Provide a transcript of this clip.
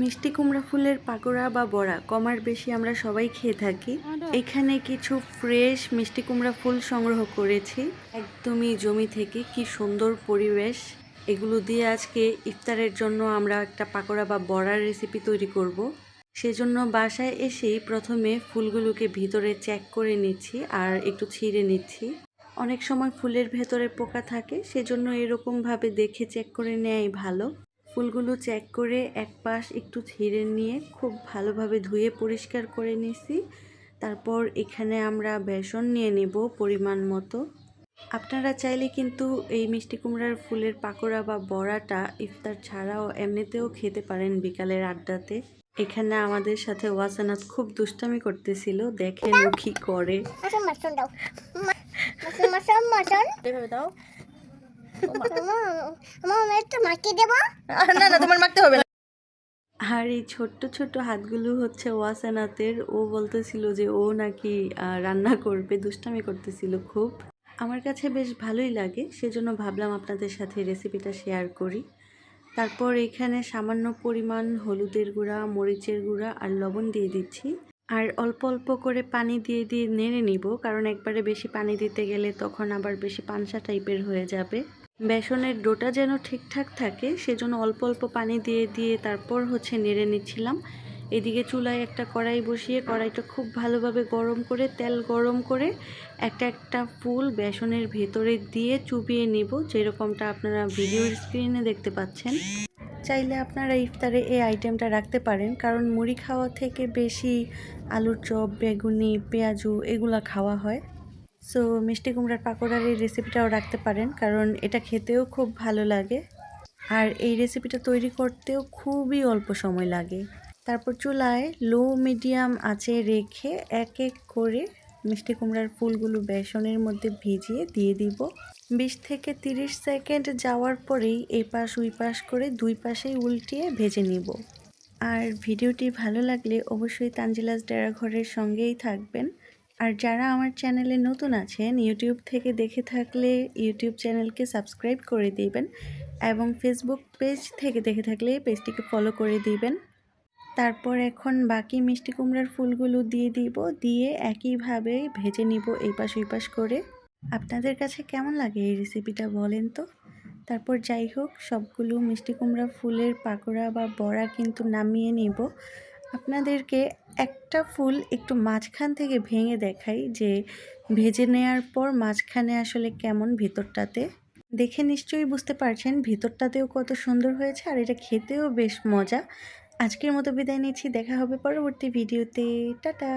মিষ্টি কুমড়া ফুলের পাকোড়া বা বড়া কমার বেশি আমরা সবাই খেয়ে থাকি। এখানে কিছু ফ্রেশ মিষ্টি কুমড়া ফুল সংগ্রহ করেছি। একদমই জমি থেকে কি সুন্দর পরিবেশ। এগুলো দিয়ে আজকে ইফতারের জন্য আমরা একটা পাকোড়া বা বড়ার রেসিপি তৈরি করব। সেজন্য বাসায় এসেই প্রথমে ফুলগুলোকে ভিতরে চেক করে নিচ্ছি আর একটু ছিঁড়ে নিচ্ছি। অনেক সময় ফুলের ভেতরে পোকা থাকে, সেজন্য এরকমভাবে দেখে চেক করে নেয়াই ভালো। ফুলগুলো চেক করে এক পাশ একটু ছিঁড়ে নিয়ে খুব ভালোভাবে ধুয়ে পরিষ্কার করে নিছি। তারপর এখানে আমরা বেসন নিয়ে নেব পরিমাণ মতো। আপনারা চাইলে কিন্তু এই মিষ্টি কুমড়ার ফুলের পাকোড়া বা বড়াটা ইফতার ছাড়াও এমনিতেও খেতে পারেন বিকালের আড্ডাতে। এখানে আমাদের সাথে ওয়াসানাত খুব দুষ্টামি করতেছিল দেখেন ও কি করে। দাও। আর এই ছোট্ট ছোট্ট হাতগুলো হচ্ছে ওয়াসানাতের। ও বলতেছিল যে ও নাকি রান্না করবে, দুষ্টামি করতেছিল খুব। আমার কাছে বেশ ভালোই লাগে, সেজন্য ভাবলাম আপনাদের সাথে রেসিপিটা শেয়ার করি। তারপর এখানে সামান্য পরিমাণ হলুদের গুঁড়া, মরিচের গুঁড়া আর লবণ দিয়ে দিচ্ছি। আর অল্প অল্প করে পানি দিয়ে দিয়ে নেড়ে নিব, কারণ একবারে বেশি পানি দিতে গেলে তখন আবার বেশি পানসা টাইপের হয়ে যাবে। বেসনের ডোটা যেন ঠিকঠাক থাকে, সেজন্য অল্প অল্প পানি দিয়ে দিয়ে তারপর হচ্ছে নেড়ে নিচ্ছিলাম। এদিকে চুলায় একটা কড়াই বসিয়ে, কড়াইটা খুব ভালোভাবে গরম করে, তেল গরম করে একটা একটা ফুল বেসনের ভেতরে দিয়ে চুবিয়ে নিব, যেরকমটা আপনারা ভিডিওর স্ক্রিনে দেখতে পাচ্ছেন। চাইলে আপনারা ইফতারে এই আইটেমটা রাখতে পারেন, কারণ মুড়ি খাওয়া থেকে বেশি আলুর চপ, বেগুনি, পেঁয়াজু এগুলা খাওয়া হয়। সো মিষ্টি কুমড়ার পাকোড়ার এই রেসিপিটাও রাখতে পারেন, কারণ এটা খেতেও খুব ভালো লাগে। আর এই রেসিপিটা তৈরি করতেও খুবই অল্প সময় লাগে। তারপর চুলায় লো মিডিয়াম আঁচে রেখে এক এক করে মিষ্টি কুমড়ার ফুলগুলো বেসনের মধ্যে ভিজিয়ে দিয়ে দিব। বিশ থেকে তিরিশ সেকেন্ড যাওয়ার পরেই এই পাশ ওই পাশ করে দুই পাশেই উল্টিয়ে ভেজে নিব। আর ভিডিওটি ভালো লাগলে অবশ্যই তানজিলাস ডেরাঘরের সঙ্গেই থাকবেন। আর যারা আমার চ্যানেলে নতুন আছেন, ইউটিউব থেকে দেখে থাকলে ইউটিউব চ্যানেলকে সাবস্ক্রাইব করে দিবেন এবং ফেসবুক পেজ থেকে দেখে থাকলে পেজটিকে ফলো করে দিবেন। তারপর এখন বাকি মিষ্টি কুমড়ার ফুলগুলো দিয়ে দিব, দিয়ে একইভাবে ভেজে নিব এই পাশ ওই পাশ করে। আপনাদের কাছে কেমন লাগে এই রেসিপিটা বলেন তো? তারপর যাই হোক, সবগুলো মিষ্টি কুমড়া ফুলের পাকোড়া বা বড়া কিন্তু নামিয়ে নিব। আপনাদেরকে একটা ফুল একটু মাঝখান থেকে ভেঙে দেখাই যে ভেজে নেয়ার পর মাঝখানে আসলে কেমন ভিতরটাতে। দেখে নিশ্চয়ই বুঝতে পারছেন ভিতরটাতেও কত সুন্দর হয়েছে আর এটা খেতেও বেশ মজা। আজকের মতো বিদায় নিচ্ছি, দেখা হবে পরবর্তী ভিডিওতে। টাটা!